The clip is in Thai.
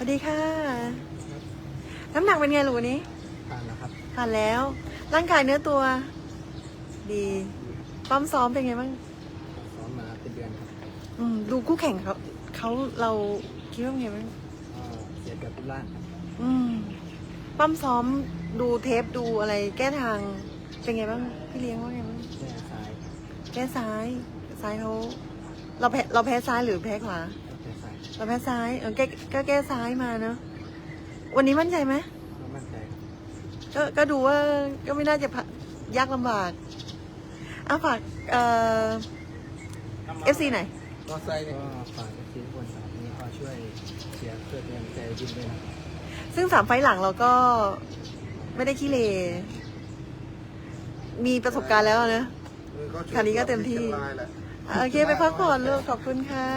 สวัสดีค่ะ น้ำหนักเป็นไงลูกวันนี้ผ่านแล้วครับผ่านแล้ว ร่างกายเนื้อตัว ดีป้อมซ้อมเป็นไงบ้างซ้อมมาเป็นเดือนครับอืมดูคู่แข่งเขาเขาเราคิดว่าเป็นไงบ้างก็เสียกับทุล่างครับอืมป้อมซ้อมดูเทปดูอะไร แก้ทางเป็นไงบ้างพี่เลี้ยงว่าไงบ้างแค่ซ้ายครับแก้ซ้าย ซ้ายเขาเราแพ้เราแพ้ซ้ายหรือแพ้ขวาก็แค่ซ้าย เราแพ้ซ้ายเออแก้ก็แก้ซ้ายมาเนอะวันนี้มั่นใจไหมก็มั่นใจครับก็ก็ดูว่าก็ไม่น่าจะพะยากลำบากอะฝากเอ่อฟซีไหนอยก็ไซก็ฝากทีทุกคนครับนี่ก็ช่วยเชียร์เพื่อเป็นกำลังใจยินด้วยนะครับซึ่งสามไฟล์หลังเราก็ไม่ได้ขี้เลมีประสบการณ์แล้วนะคราวนี้ก็เต็มที่อะโอเค ไปพักผ่อนลูกขอบคุณค่ะ